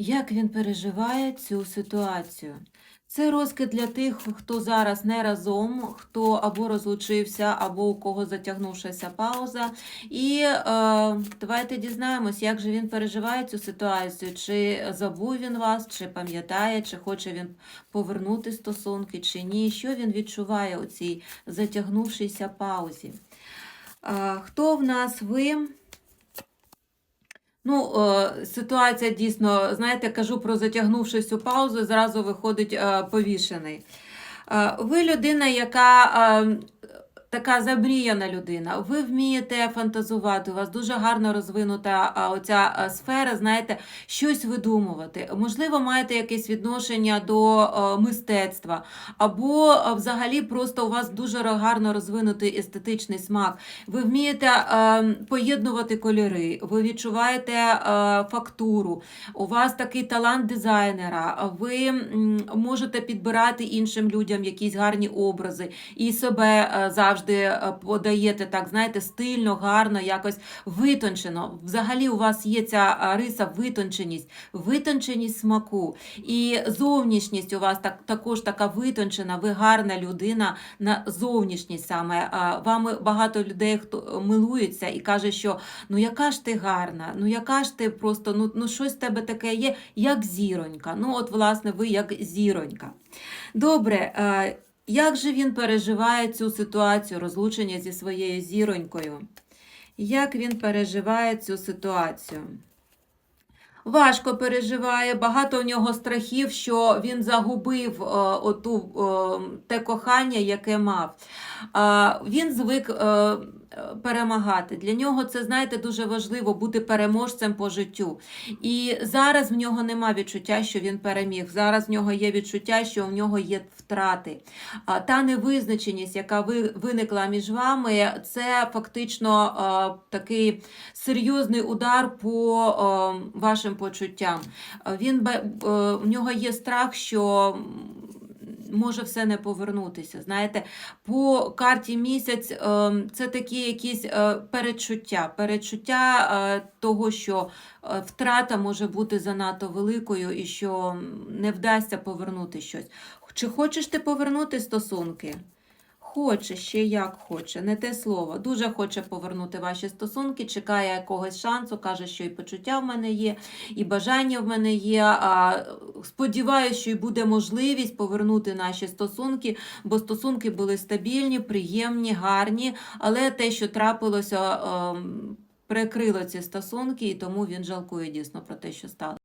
Як він переживає цю ситуацію? Це розкид для тих, хто зараз не разом, хто або розлучився, або у кого затягнувшася пауза. І е, давайте дізнаємось, як же він переживає цю ситуацію, чи забув він вас, чи пам'ятає, чи хоче він повернути стосунки, чи ні. Що він відчуває у цій затягнувшійся паузі? Е, хто в нас ви? Ну, е, ситуація дійсно, знаєте, кажу про затягнувшись паузу, зразу виходить е, повішений. Е, ви людина, яка е, така замріяна людина, ви вмієте фантазувати, у вас дуже гарно розвинута оця сфера, знаєте, щось видумувати. Можливо, маєте якесь відношення до мистецтва, або взагалі просто у вас дуже гарно розвинутий естетичний смак. Ви вмієте поєднувати кольори, ви відчуваєте фактуру, у вас такий талант дизайнера, ви можете підбирати іншим людям якісь гарні образи і себе е, завжди е, подаєте так, знаєте, стильно, гарно, якось витончено. Взагалі у вас є ця е, риса витонченість, витонченість смаку. І зовнішність у вас так, також така витончена, ви гарна людина на зовнішність саме. А, Вами багато людей хто милується і каже, що ну яка ж ти гарна, ну яка ж ти просто, ну, ну щось в тебе таке є, як зіронька. Ну, от, власне, ви як зіронька. Добре. Як же він переживає цю ситуацію розлучення зі своєю зіронькою? Як він переживає цю ситуацію? Важко переживає, багато у нього страхів, що він загубив е, оту, е, те кохання, яке мав. Він звик е, перемагати. Для нього це, знаєте, дуже важливо бути переможцем по життю. І зараз в нього нема відчуття, що він переміг. Зараз в нього є відчуття, що в нього є втрати. Та невизначеність, яка ви- виникла між вами, це фактично такий серйозний удар по вашим почуттям. Е, Він е, в нього є страх, що може все не повернутися. Знаєте, по карті місяць е, це такі якісь передчуття, передчуття того, що втрата може бути занадто великою і що не вдасться повернути щось. Чи хочеш ти повернути стосунки? Хоче, ще як хоче, не те слово. Дуже хоче повернути ваші стосунки, чекає якогось шансу, каже, що і почуття в мене є, і бажання в мене є. А сподіваюся, що й буде можливість повернути наші стосунки, бо стосунки були стабільні, приємні, гарні, але те, що трапилося, ем, прикрило ці стосунки, і тому він жалкує дійсно про те, що стало.